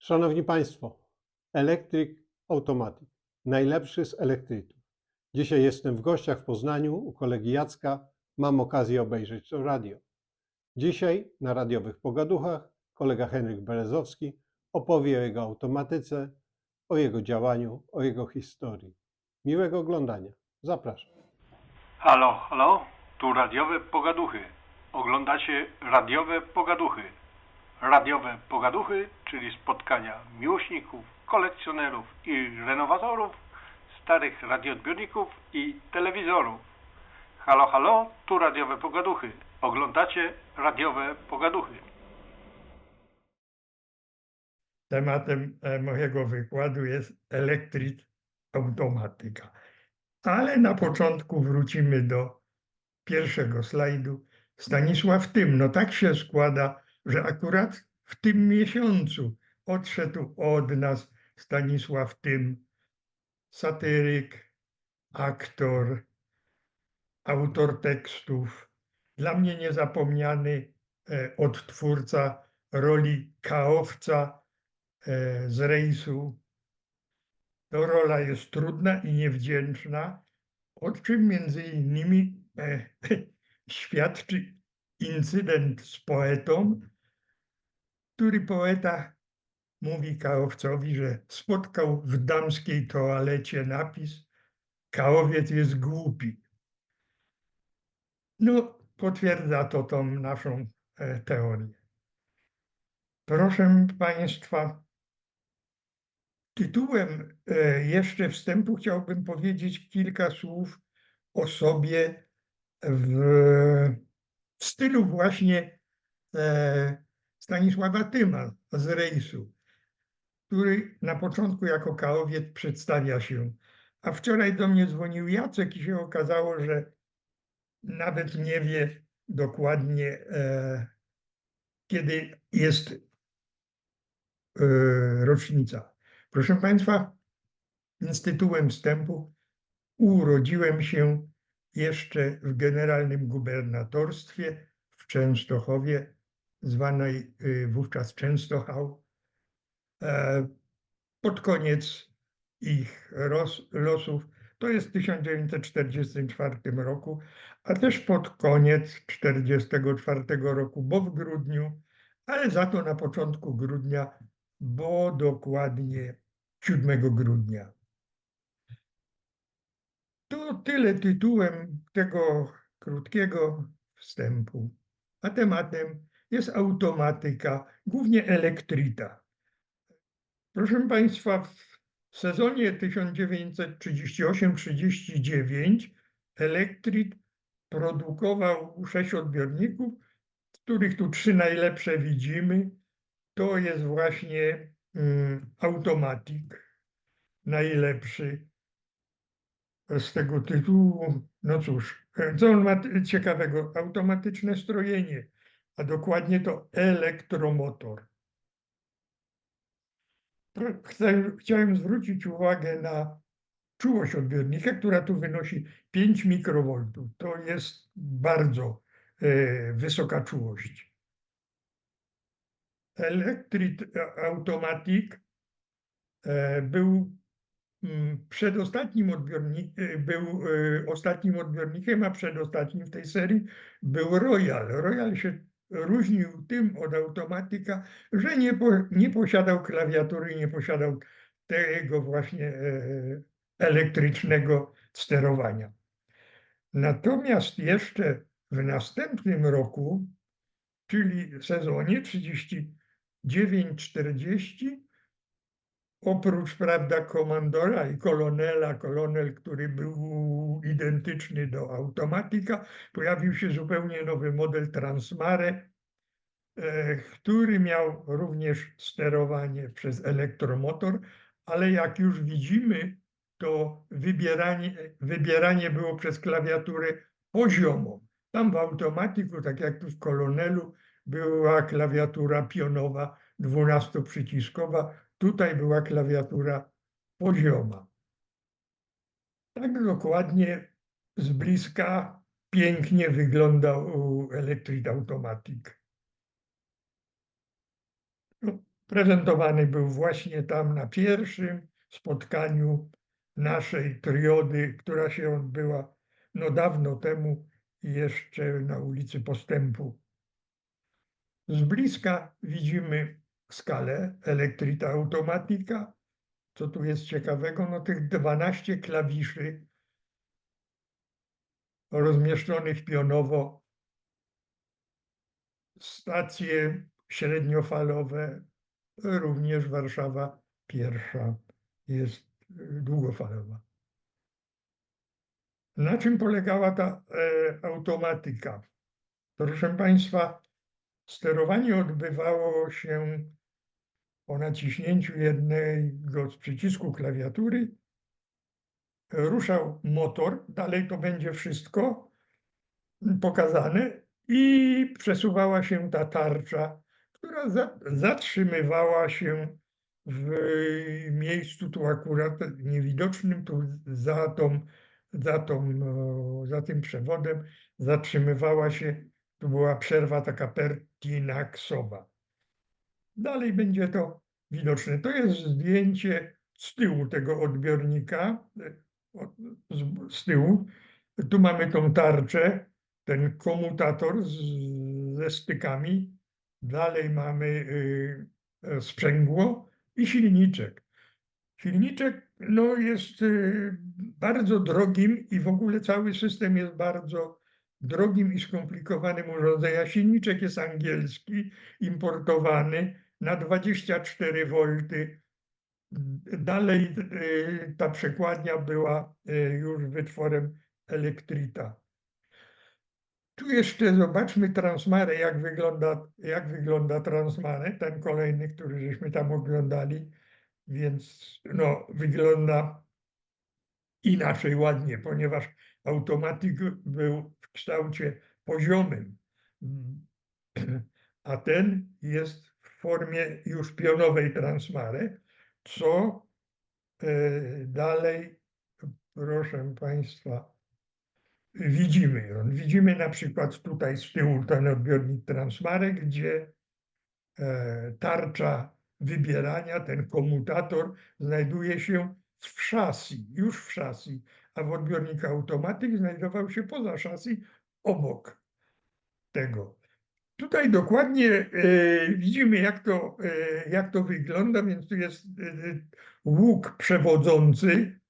Szanowni Państwo, Electric Automatic, najlepszy z elektrytów. Dzisiaj jestem w gościach w Poznaniu u kolegi Jacka. Mam okazję obejrzeć to radio. Dzisiaj na radiowych pogaduchach kolega Henryk Berezowski opowie o jego automatyce, o jego działaniu, o jego historii. Miłego oglądania. Zapraszam. Halo, halo, tu radiowe pogaduchy. Oglądacie radiowe pogaduchy. Radiowe pogaduchy, czyli spotkania miłośników, kolekcjonerów i renowatorów starych radioodbiorników i telewizorów. Halo, halo, tu radiowe pogaduchy. Oglądacie radiowe pogaduchy. Tematem e, mojego wykładu jest elektryk automatyka. Ale na początku wrócimy do pierwszego slajdu. Stanisław Tym. No tak się składa, że akurat w tym miesiącu odszedł od nas Stanisław Tym, satyryk, aktor, autor tekstów. Dla mnie niezapomniany e, odtwórca roli kaowca e, z rejsu. To rola jest trudna i niewdzięczna, o czym między innymi e, świadczy incydent z poetą, który poeta mówi kaowcowi, że spotkał w damskiej toalecie napis Kaowiec jest głupi. No, potwierdza to tą naszą e, teorię. Proszę Państwa, tytułem e, jeszcze wstępu chciałbym powiedzieć kilka słów o sobie w, w stylu właśnie e, Stanisława Tyma z rejsu, który na początku jako kaowiec przedstawia się. A wczoraj do mnie dzwonił Jacek i się okazało, że nawet nie wie dokładnie, e, kiedy jest e, rocznica. Proszę Państwa, z tytułem wstępu urodziłem się jeszcze w generalnym gubernatorstwie w Częstochowie, zwanej y, wówczas Częstochał. E, Pod koniec ich losów, to jest w 1944 roku, a też pod koniec 1944 roku, bo w grudniu, ale za to na początku grudnia, bo dokładnie 7 grudnia. To tyle tytułem tego krótkiego wstępu. A tematem jest automatyka, głównie elektrita. Proszę Państwa, w sezonie 1938-39 elektrit produkował sześć odbiorników, z których tu trzy najlepsze widzimy. To jest właśnie mm, automatik, najlepszy z tego tytułu, no cóż, co on ma ciekawego? Automatyczne strojenie, a dokładnie to elektromotor. Chcę, chciałem zwrócić uwagę na czułość odbiornika, która tu wynosi 5 mikrowoltów. To jest bardzo e, wysoka czułość. Electric Automatic e, był mm, przedostatnim odbiornikiem, był e, ostatnim odbiornikiem, a przedostatnim w tej serii był Royal. Royal się różnił tym od automatyka, że nie, po, nie posiadał klawiatury, nie posiadał tego właśnie e, elektrycznego sterowania. Natomiast jeszcze w następnym roku, czyli sezonie 39-40, oprócz prawda, komandora i kolonela, kolonel, który był identyczny do automatyka, pojawił się zupełnie nowy model Transmare, e, który miał również sterowanie przez elektromotor, ale jak już widzimy, to wybieranie, wybieranie było przez klawiaturę poziomą. Tam w automatyku, tak jak tu w kolonelu, była klawiatura pionowa 12-przyciskowa, tutaj była klawiatura pozioma. Tak dokładnie z bliska pięknie wyglądał Electric Automatic. No, Prezentowany był właśnie tam na pierwszym spotkaniu naszej triody, która się odbyła no dawno temu jeszcze na ulicy Postępu. Z bliska widzimy skalę Electrita Automatica. Co tu jest ciekawego? No tych 12 klawiszy rozmieszczonych pionowo, stacje średniofalowe, również Warszawa pierwsza jest y, długofalowa. Na czym polegała ta e, automatyka? Proszę Państwa, sterowanie odbywało się po naciśnięciu jednego z przycisku klawiatury. Ruszał motor, dalej to będzie wszystko pokazane i przesuwała się ta tarcza, która za, zatrzymywała się w miejscu tu akurat niewidocznym, tu za tą, za tą, za tym przewodem zatrzymywała się, tu była przerwa taka pertinaksowa. Dalej będzie to widoczne. To jest zdjęcie z tyłu tego odbiornika, e, z, tyłu. Tu mamy tą tarczę, ten komutator z, ze stykami. Dalej mamy y, sprzęgło i silniczek. Silniczek no, jest y, bardzo drogim i w ogóle cały system jest bardzo drogim i skomplikowanym urządzeniem. Silniczek jest angielski, importowany na 24 V. Dalej y, ta przekładnia była y, już wytworem Elektrita. Tu jeszcze zobaczmy Transmarę, jak wygląda, jak wygląda Transmarę, ten kolejny, który żeśmy tam oglądali, więc no, wygląda inaczej ładnie, ponieważ automatyk był w kształcie poziomym, a ten jest w formie już pionowej Transmary, co e, dalej, proszę Państwa, widzimy. Widzimy na przykład tutaj z tyłu ten odbiornik Transmary, gdzie e, tarcza wybierania, ten komutator znajduje się w szasi, już w szasi, a w odbiorniku automatyk znajdował się poza szasi, obok tego. Tutaj dokładnie e, widzimy, jak to, e, jak to wygląda, więc tu jest e, łuk przewodzący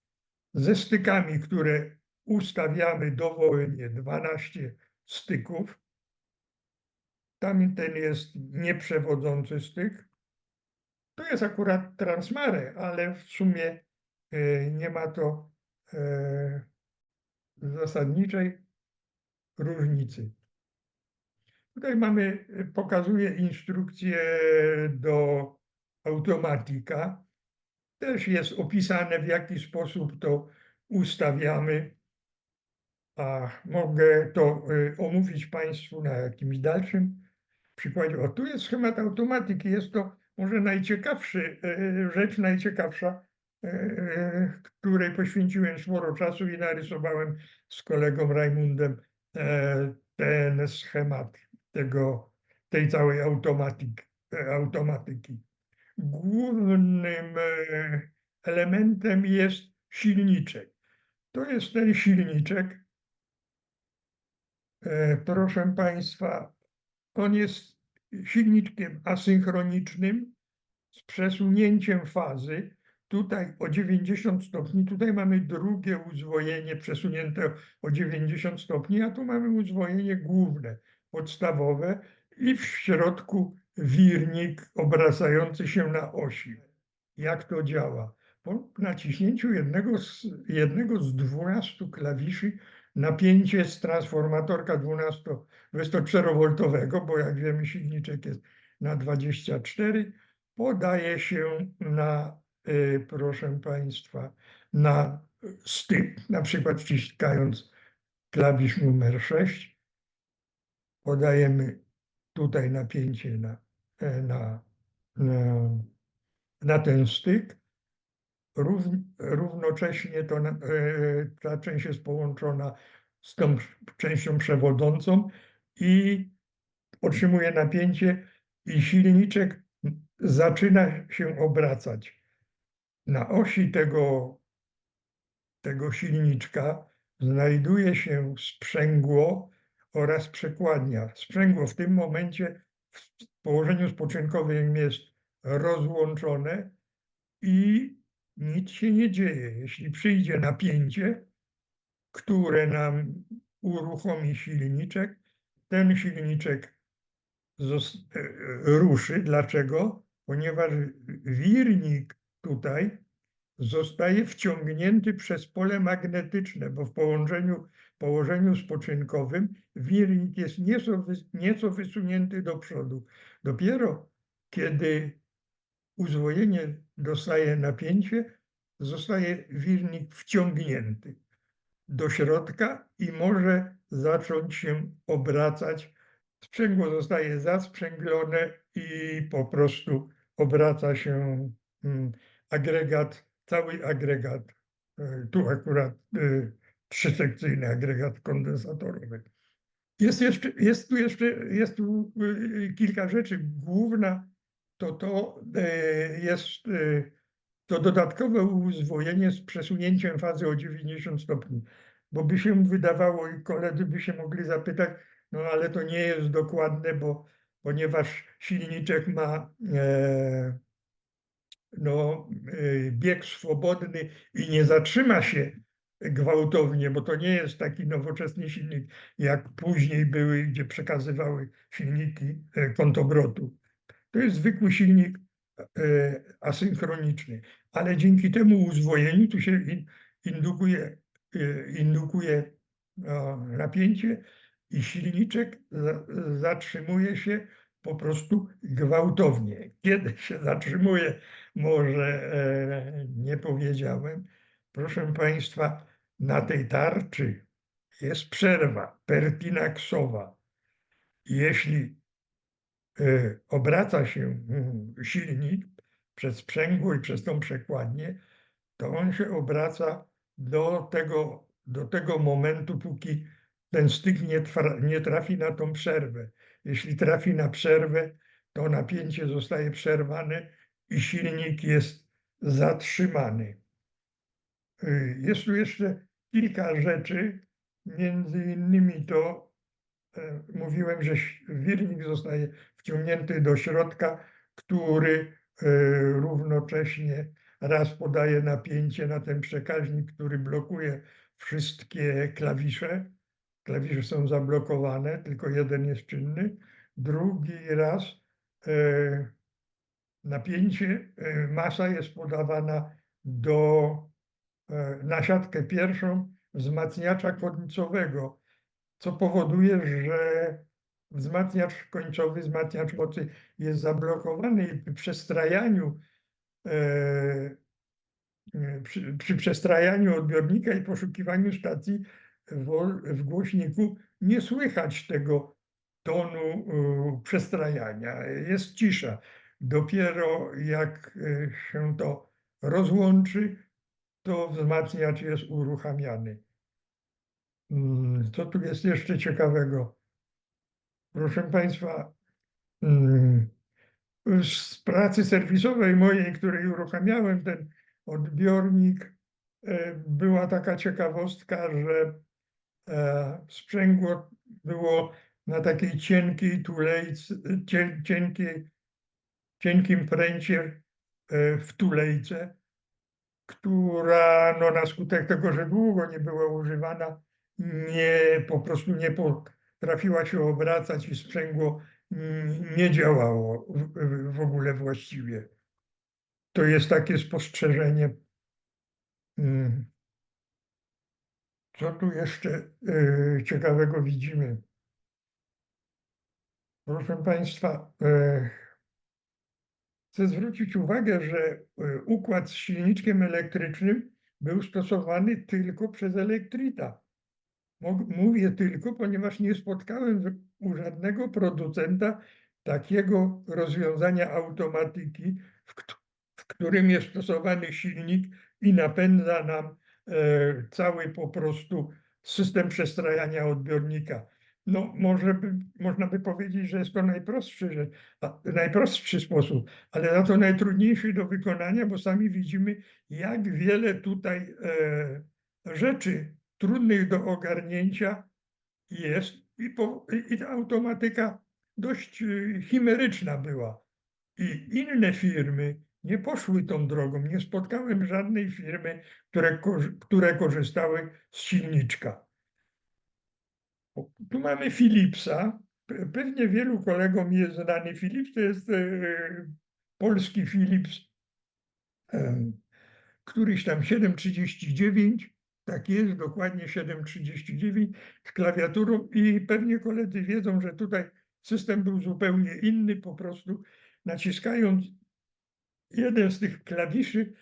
ze stykami, które ustawiamy dowolnie, 12 styków. Tam ten jest nieprzewodzący styk. To jest akurat transmare, ale w sumie nie ma to zasadniczej różnicy. Tutaj mamy, e, pokazuje instrukcję do automatika. Też jest opisane, w jaki sposób to ustawiamy. A mogę to y, omówić Państwu na jakimś dalszym przykładzie. O, tu jest schemat automatyki. Jest to może najciekawszy, rzecz najciekawsza, której poświęciłem sporo czasu i narysowałem z kolegą Rajmundem e, ten schemat tego, tej całej automatyk, e, automatyki. Głównym e, elementem jest silniczek. To jest ten silniczek. E, Proszę Państwa, on jest silniczkiem asynchronicznym z przesunięciem fazy. Tutaj o 90 stopni, tutaj mamy drugie uzwojenie przesunięte o 90 stopni, a tu mamy uzwojenie główne, podstawowe i w środku wirnik obracający się na osi. Jak to działa? Po naciśnięciu jednego z, jednego z 12 klawiszy napięcie z transformatorka 12 24V, bo jak wiemy silniczek jest na 24, podaje się na, proszę Państwa, na styk, na przykład wciskając klawisz numer 6, podajemy tutaj napięcie na, e, na, na, na ten styk. Rów, równocześnie to, e, ta część jest połączona z tą częścią przewodzącą i otrzymuje napięcie i silniczek zaczyna się obracać. Na osi tego, tego silniczka znajduje się sprzęgło oraz przekładnia. Sprzęgło w tym momencie w położeniu spoczynkowym jest rozłączone i nic się nie dzieje. Jeśli przyjdzie napięcie, które nam uruchomi silniczek, ten silniczek e, ruszy. Dlaczego? Ponieważ wirnik tutaj zostaje wciągnięty przez pole magnetyczne, bo w połączeniu, położeniu spoczynkowym wirnik jest nieco, nieco wysunięty do przodu. Dopiero kiedy uzwojenie dostaje napięcie, zostaje wirnik wciągnięty do środka i może zacząć się obracać. Sprzęgło zostaje zasprzęglone i po prostu obraca się mm, agregat, cały agregat. e, Tu akurat e, trzysekcyjny agregat kondensatorowy. Jest, jeszcze, jest tu jeszcze jest tu y, kilka rzeczy. Główna to to e, jest e, to dodatkowe uzwojenie z przesunięciem fazy o 90 stopni. Bo by się wydawało i koledzy by się mogli zapytać, no ale to nie jest dokładne, bo ponieważ silniczek ma e, no, e, bieg swobodny i nie zatrzyma się gwałtownie, bo to nie jest taki nowoczesny silnik, jak później były, gdzie przekazywały silniki e, kąt obrotu. To jest zwykły silnik e, asynchroniczny, ale dzięki temu uzwojeniu tu się in- indukuje, e, indukuje napięcie i silniczek za, zatrzymuje się po prostu gwałtownie. Kiedy się zatrzymuje, może e, nie powiedziałem. Proszę Państwa, na tej tarczy jest przerwa pertinaksowa. Jeśli e, obraca się mm, silnik przez sprzęgło i przez tą przekładnię, to on się obraca do tego, do tego momentu, póki ten styk nie, nie trafi na tą przerwę. Jeśli trafi na przerwę, to napięcie zostaje przerwane i silnik jest zatrzymany. Y, Jest tu jeszcze kilka rzeczy, między innymi to e, mówiłem, że wirnik zostaje wciągnięty do środka, który e, równocześnie raz podaje napięcie na ten przekaźnik, który blokuje wszystkie klawisze. Klawisze są zablokowane, tylko jeden jest czynny. Drugi raz e, napięcie, e, masa jest podawana do e, na siatkę pierwszą wzmacniacza końcowego, co powoduje, że wzmacniacz końcowy, wzmacniacz mocy jest zablokowany i przy przestrajaniu e, e, przy, przy przestrajaniu odbiornika i poszukiwaniu stacji w, głośniku nie słychać tego tonu e, przestrajania. Jest cisza. Dopiero jak e, się to rozłączy, to wzmacniacz jest uruchamiany. Mm, Co tu jest jeszcze ciekawego? Proszę Państwa, mm, z pracy serwisowej mojej, której uruchamiałem ten odbiornik, e, była taka ciekawostka, że sprzęgło było na takiej cienkiej tulejce, cienkim pręcie e, w tulejce, która no, na skutek tego, że długo nie była używana, nie, po prostu nie potrafiła się obracać i sprzęgło mm, nie działało w, w ogóle właściwie. To jest takie spostrzeżenie. Co tu jeszcze y, ciekawego widzimy? Proszę Państwa, y, chcę zwrócić uwagę, że y, układ z silniczkiem elektrycznym był stosowany tylko przez elektrita. Mówię tylko, ponieważ nie spotkałem u żadnego producenta takiego rozwiązania automatyki, w, kt- w którym jest stosowany silnik i napędza nam e, cały po prostu system przestrajania odbiornika. no może by, można by powiedzieć, że jest to najprostszy, że, a, najprostszy sposób, ale za to najtrudniejszy do wykonania, bo sami widzimy, jak wiele tutaj e, rzeczy trudnych do ogarnięcia jest i, po, i ta automatyka dość e, chimeryczna była. I inne firmy nie poszły tą drogą. Nie spotkałem żadnej firmy, które, które korzystały z silniczka. Tu mamy Philipsa. Pe- Pewnie wielu kolegom jest znany Philips. To jest e, polski Philips, e, któryś tam 739. Tak jest, dokładnie 739 z klawiaturą i pewnie koledzy wiedzą, że tutaj system był zupełnie inny, po prostu naciskając jeden z tych klawiszy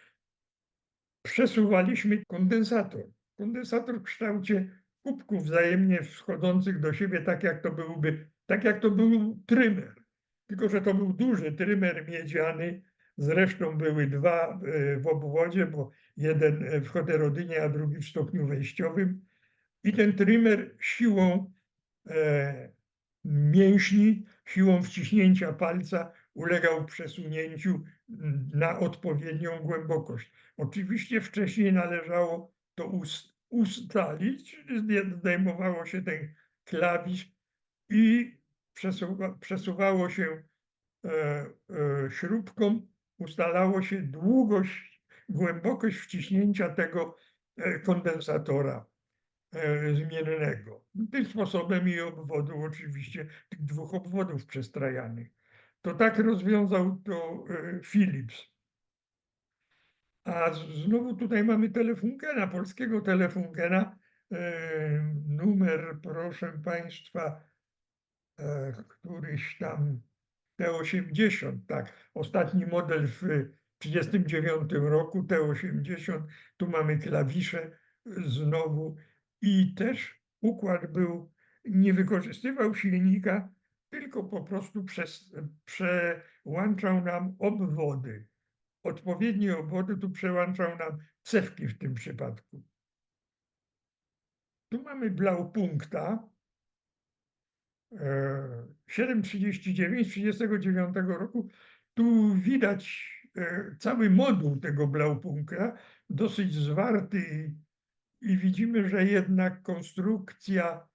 przesuwaliśmy kondensator. Kondensator w kształcie kubków wzajemnie wschodzących do siebie, tak jak to byłby, tak jak to był trymer. Tylko, że to był duży trymer miedziany. Zresztą były dwa e, w obwodzie, bo jeden w heterodynie, a drugi w stopniu wejściowym. I ten trymer siłą e, mięśni, siłą wciśnięcia palca ulegał przesunięciu na odpowiednią głębokość. Oczywiście wcześniej należało to us- ustalić, zdejmowało się ten klawisz i przesuwa, przesuwało się e, e, śrubką, ustalało się długość, głębokość wciśnięcia tego e, kondensatora e, zmiennego. Tym sposobem i obwodu oczywiście, tych dwóch obwodów przestrajanych. To tak rozwiązał to e, Philips. A znowu tutaj mamy Telefungena, polskiego Telefungena. e, Numer, proszę Państwa, e, któryś tam T80, tak. Ostatni model w 1939 roku, T80. Tu mamy klawisze znowu i też układ był, nie wykorzystywał silnika, tylko po prostu przez, przełączał nam obwody. Odpowiednie obwody tu przełączał nam cewki w tym przypadku. Tu mamy Blaupunkta, e, 739 39 roku. Tu widać e, cały moduł tego Blaupunkta, dosyć zwarty i widzimy, że jednak konstrukcja,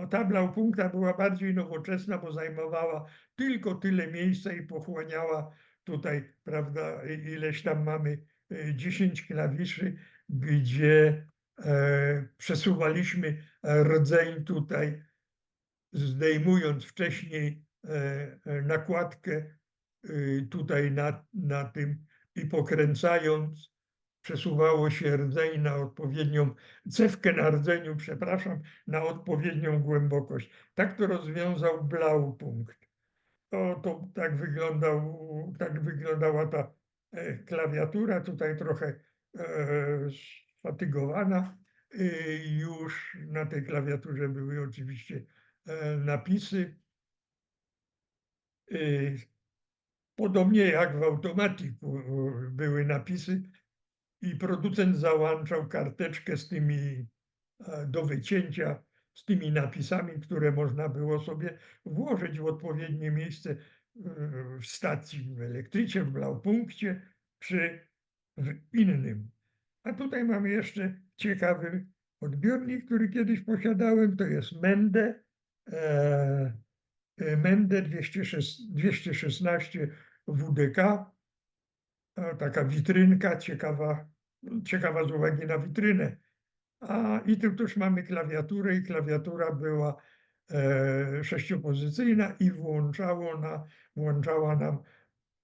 no ta Blaupunkta była bardziej nowoczesna, bo zajmowała tylko tyle miejsca i pochłaniała tutaj, prawda, ileś tam mamy e, 10 klawiszy, gdzie e, przesuwaliśmy rdzeń tutaj zdejmując wcześniej e, e, nakładkę y, tutaj na, na tym i pokręcając, przesuwało się rdzeń na odpowiednią, cewkę na rdzeniu, przepraszam, na odpowiednią głębokość. Tak to rozwiązał Blaupunkt. To, to tak, wyglądał, tak wyglądała ta e, klawiatura, tutaj trochę e, sfatygowana. Y, Już na tej klawiaturze były oczywiście e, napisy. Y, Podobnie jak w Automatiku e, były napisy i producent załączał karteczkę z tymi e, do wycięcia, z tymi napisami, które można było sobie włożyć w odpowiednie miejsce e, w stacji, w elektrycie, w Blaupunkcie czy w innym. A tutaj mamy jeszcze ciekawy odbiornik, który kiedyś posiadałem, to jest Mende. E, Mende 206 216 WDK. E, Taka witrynka ciekawa, ciekawa z uwagi na witrynę. A i tu też mamy klawiaturę i klawiatura była e, sześciopozycyjna i włączało na, włączała nam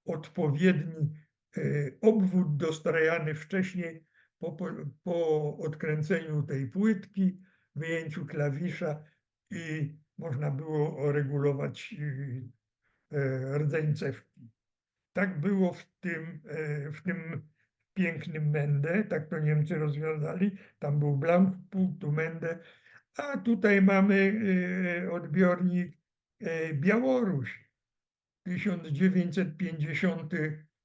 odpowiedni e, obwód dostrajany wcześniej po, po, po odkręceniu tej płytki, wyjęciu klawisza i można było regulować e, rdzeń cewki. Tak było w tym, e, w tym pięknym Mende, tak to Niemcy rozwiązali. Tam był Blank, tu Mende, a tutaj mamy e, odbiornik e, Białoruś. 1950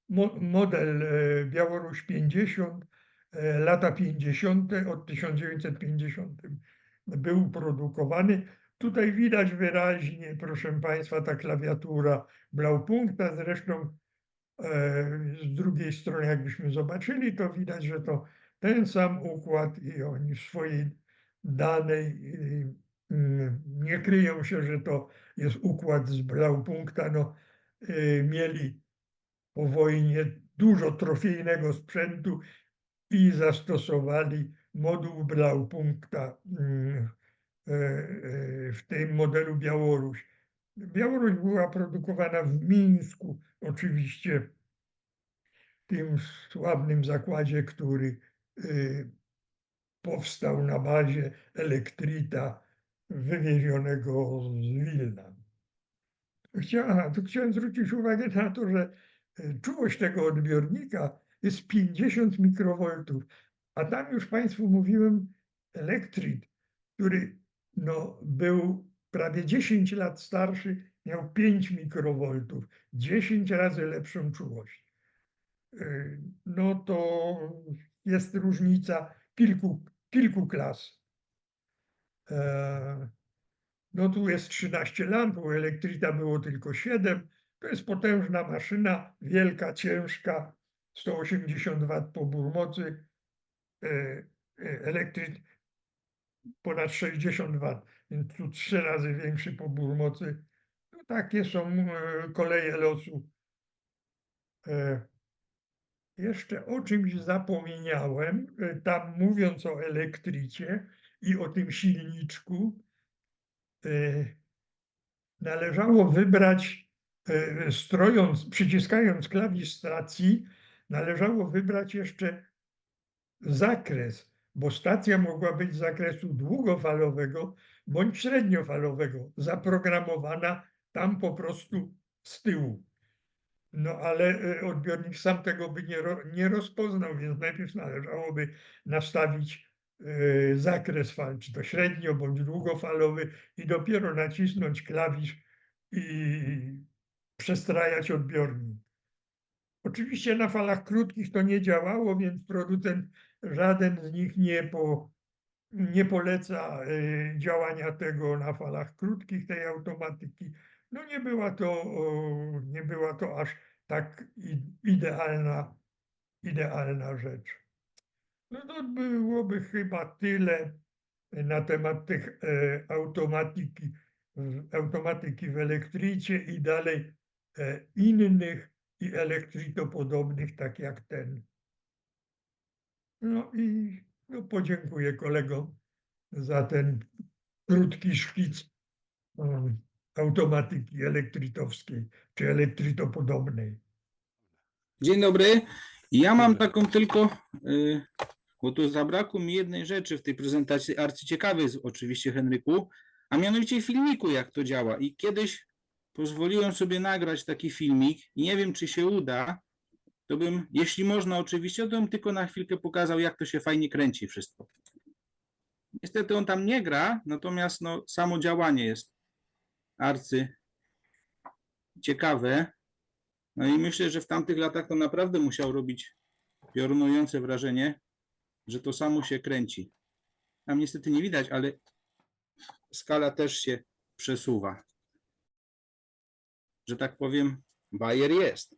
mo- model Białoruś 50, e, lata 50. od 1950 był produkowany. Tutaj widać wyraźnie, proszę Państwa, ta klawiatura Blaupunkta. Zresztą z drugiej strony, jakbyśmy zobaczyli, to widać, że to ten sam układ i oni w swojej danej y, mm, nie kryją się, że to jest układ z Blaupunkta. No, y, mieli po wojnie dużo trofejnego sprzętu i zastosowali moduł Blaupunkta mm, e, e, w tym modelu Białoruś. Białoruś była produkowana w Mińsku, oczywiście w tym sławnym zakładzie, który y, powstał na bazie elektrita wywiezionego z Wilna. Chcia, aha, tu chciałem zwrócić uwagę na to, że y, czułość tego odbiornika jest 50 mikrowoltów, a tam już Państwu mówiłem elektrit, który no, był prawie 10 lat starszy, miał 5 mikrowoltów, 10 razy lepszą czułość. Y, No to jest różnica kilku, kilku klas. E, No tu jest 13 lamp, u elektrita było tylko 7. To jest potężna maszyna, wielka, ciężka, 180 W pobór mocy. E, e, Elektryt ponad 60 W, więc tu trzy razy większy pobór mocy. No takie są e, koleje losu. E, Jeszcze o czymś zapomniałem, e, tam mówiąc o elektricie i o tym silniczku, należało wybrać, strojąc, przyciskając klawisz stacji, należało wybrać jeszcze zakres, bo stacja mogła być z zakresu długofalowego bądź średniofalowego, zaprogramowana tam po prostu z tyłu. No ale e, odbiornik sam tego by nie, nie rozpoznał, więc najpierw należałoby nastawić e, zakres fal, czy to średnio bądź długofalowy i dopiero nacisnąć klawisz i przestrajać odbiornik. Oczywiście na falach krótkich to nie działało, więc producent żaden z nich nie, po, nie poleca e, działania tego na falach krótkich, tej automatyki. No nie była to, nie była to aż tak idealna, idealna rzecz. No to byłoby chyba tyle na temat tych e, automatyki, w- automatyki w elektricie i dalej e, innych i elektrytopodobnych, tak jak ten. No i no, podziękuję kolegom za ten krótki szkic um, automatyki elektrytowskiej czy elektrytopodobnej. Dzień dobry. Ja mam taką tylko, y, bo tu zabrakło mi jednej rzeczy w tej prezentacji arcyciekawej oczywiście Henryku, a mianowicie filmiku jak to działa. I kiedyś pozwoliłem sobie nagrać taki filmik i nie wiem czy się uda, to bym, jeśli można oczywiście, to bym tylko na chwilkę pokazał jak to się fajnie kręci wszystko. Niestety on tam nie gra, natomiast no, samo działanie jest arcy ciekawe. No i myślę, że w tamtych latach to naprawdę musiał robić piorunujące wrażenie, że to samo się kręci. Tam niestety nie widać, ale skala też się przesuwa. Że tak powiem, bajer jest.